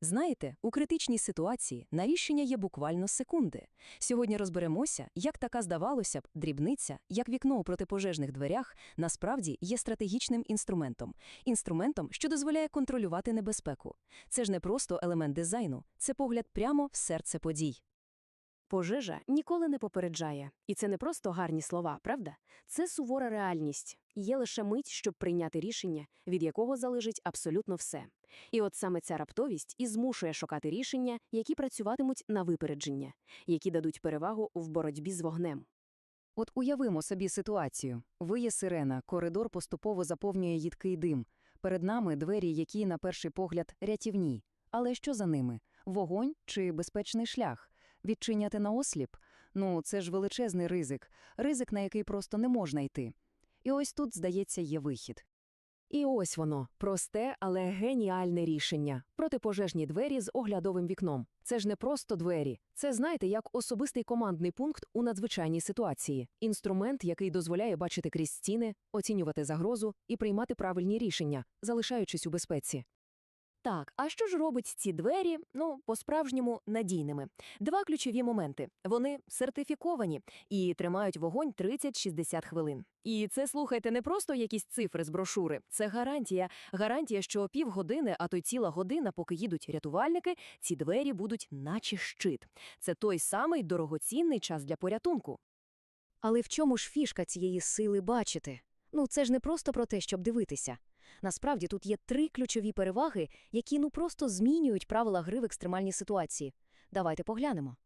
Знаєте, у критичній ситуації на рішення є буквально секунди. Сьогодні розберемося, як така, здавалося б, дрібниця, як вікно у протипожежних дверях, насправді є стратегічним інструментом. Інструментом, що дозволяє контролювати небезпеку. Це ж не просто елемент дизайну, це погляд прямо в серце подій. Пожежа ніколи не попереджає. І це не просто гарні слова, правда? Це сувора реальність. Є лише мить, щоб прийняти рішення, від якого залежить абсолютно все. І от саме ця раптовість і змушує шукати рішення, які працюватимуть на випередження, які дадуть перевагу в боротьбі з вогнем. От уявимо собі ситуацію. Виє сирена, коридор поступово заповнює їдкий дим. Перед нами двері, які, на перший погляд, рятівні. Але що за ними? Вогонь чи безпечний шлях? Відчиняти наосліп? Ну, це ж величезний ризик. Ризик, на який просто не можна йти. І ось тут, здається, є вихід. І ось воно просте, але геніальне рішення протипожежні двері з оглядовим вікном. Це ж не просто двері. Це знаєте, як особистий командний пункт у надзвичайній ситуації, інструмент, який дозволяє бачити крізь стіни, оцінювати загрозу і приймати правильні рішення, залишаючись у безпеці. Так, а що ж робить ці двері, ну, по-справжньому надійними? Два ключові моменти. Вони сертифіковані і тримають вогонь 30-60 хвилин. І це, слухайте, не просто якісь цифри з брошури. Це гарантія. Гарантія, що півгодини, а то й ціла година, поки їдуть рятувальники, ці двері будуть наче щит. Це той самий дорогоцінний час для порятунку. Але в чому ж фішка цієї сили бачити? Ну, це ж не просто про те, щоб дивитися. Насправді тут є три ключові переваги, які ну просто змінюють правила гри в екстремальній ситуації. Давайте поглянемо.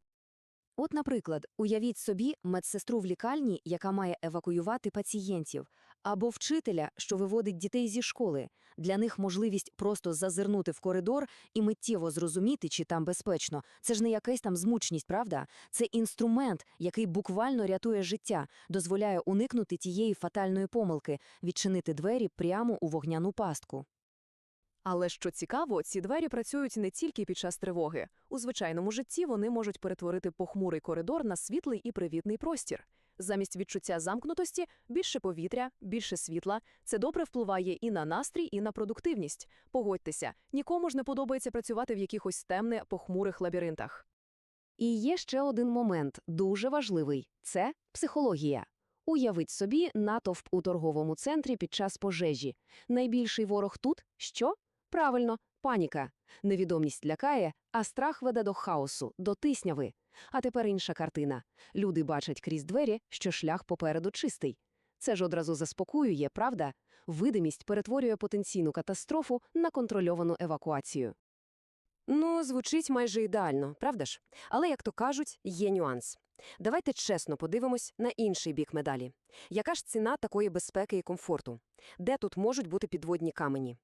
От, наприклад, уявіть собі медсестру в лікарні, яка має евакуювати пацієнтів, або вчителя, що виводить дітей зі школи. Для них можливість просто зазирнути в коридор і миттєво зрозуміти, чи там безпечно. Це ж не якась там змучність, правда? Це інструмент, який буквально рятує життя, дозволяє уникнути тієї фатальної помилки, відчинити двері прямо у вогняну пастку. Але що цікаво, ці двері працюють не тільки під час тривоги. У звичайному житті вони можуть перетворити похмурий коридор на світлий і привітний простір. Замість відчуття замкнутості більше повітря, більше світла. Це добре впливає і на настрій, і на продуктивність. Погодьтеся, нікому ж не подобається працювати в якихось темне похмурих лабіринтах. І є ще один момент, дуже важливий – це психологія. Уявіть собі натовп у торговому центрі під час пожежі. Найбільший ворог тут – що? Правильно, паніка. Невідомість лякає, а страх веде до хаосу, до тисняви. А тепер інша картина. Люди бачать крізь двері, що шлях попереду чистий. Це ж одразу заспокоює, правда? Видимість перетворює потенційну катастрофу на контрольовану евакуацію. Ну, звучить майже ідеально, правда ж? Але, як то кажуть, є нюанс. Давайте чесно подивимось на інший бік медалі. Яка ж ціна такої безпеки і комфорту? Де тут можуть бути підводні камені?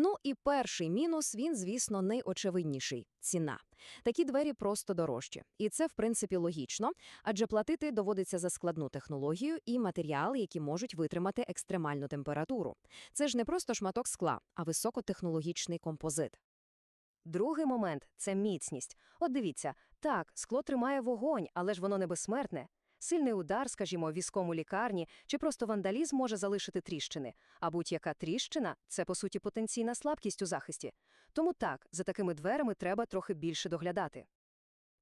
Ну і перший мінус, він, звісно, найочевидніший – ціна. Такі двері просто дорожчі. І це, в принципі, логічно, адже платити доводиться за складну технологію і матеріали, які можуть витримати екстремальну температуру. Це ж не просто шматок скла, а високотехнологічний композит. Другий момент – це міцність. От дивіться, так, скло тримає вогонь, але ж воно не безсмертне. Сильний удар, скажімо, візком у лікарні, чи просто вандалізм може залишити тріщини, а будь-яка тріщина – це, по суті, потенційна слабкість у захисті. Тому так, за такими дверами треба трохи більше доглядати.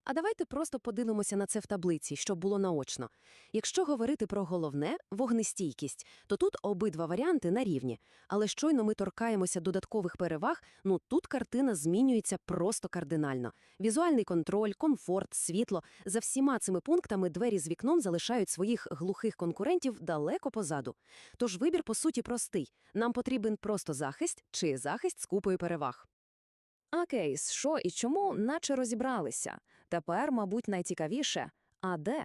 А давайте просто подивимося на це в таблиці, щоб було наочно. Якщо говорити про головне – вогнестійкість, то тут обидва варіанти на рівні. Але щойно ми торкаємося додаткових переваг, ну тут картина змінюється просто кардинально. Візуальний контроль, комфорт, світло – за всіма цими пунктами двері з вікном залишають своїх глухих конкурентів далеко позаду. Тож вибір, по суті, простий. Нам потрібен просто захист чи захист з купою переваг. А кейс, що і чому, наче розібралися. Тепер, мабуть, найцікавіше – а де?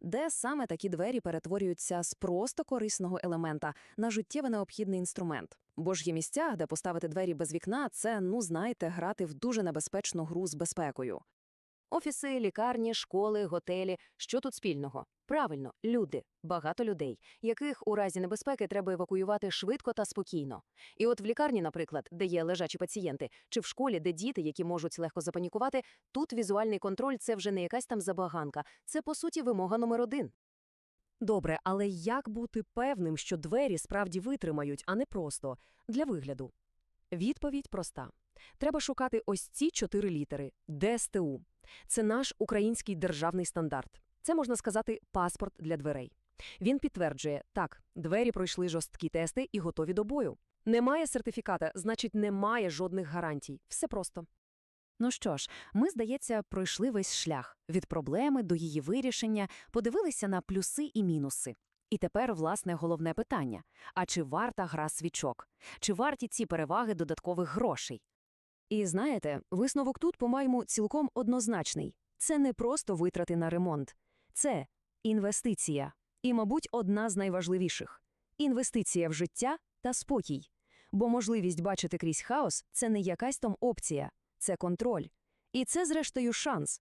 Де саме такі двері перетворюються з просто корисного елемента на життєво необхідний інструмент? Бо ж є місця, де поставити двері без вікна – це, ну знаєте, грати в дуже небезпечну гру з безпекою. Офіси, лікарні, школи, готелі – що тут спільного? Правильно, люди, багато людей, яких у разі небезпеки треба евакуювати швидко та спокійно. І от в лікарні, наприклад, де є лежачі пацієнти, чи в школі, де діти, які можуть легко запанікувати, тут візуальний контроль – це вже не якась там забаганка, це, по суті, вимога номер один. Добре, але як бути певним, що двері справді витримають, а не просто для вигляду? Відповідь проста. Треба шукати ось ці чотири літери – ДСТУ. Це наш український державний стандарт. Це, можна сказати, паспорт для дверей. Він підтверджує, так, двері пройшли жорсткі тести і готові до бою. Немає сертифіката, значить, немає жодних гарантій. Все просто. Ну що ж, ми, здається, пройшли весь шлях від проблеми до її вирішення, подивилися на плюси і мінуси. І тепер, власне, головне питання: а чи варта гра свічок? Чи варті ці переваги додаткових грошей? І знаєте, висновок тут, по-моєму, цілком однозначний. Це не просто витрати на ремонт. Це інвестиція. І, мабуть, одна з найважливіших. Інвестиція в життя та спокій. Бо можливість бачити крізь хаос – це не якась там опція, це контроль. І це, зрештою, шанс.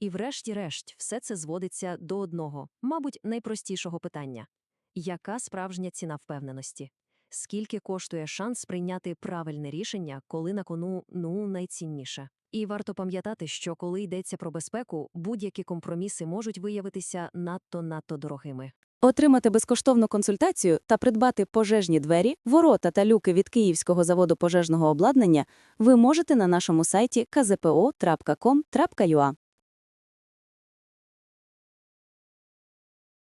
І врешті-решт все це зводиться до одного, мабуть, найпростішого питання. Яка справжня ціна впевненості? Скільки коштує шанс прийняти правильне рішення, коли на кону, ну, найцінніше? І варто пам'ятати, що коли йдеться про безпеку, будь-які компроміси можуть виявитися надто-надто дорогими. Отримати безкоштовну консультацію та придбати пожежні двері, ворота та люки від Київського заводу пожежного обладнання ви можете на нашому сайті kzpo.com.ua.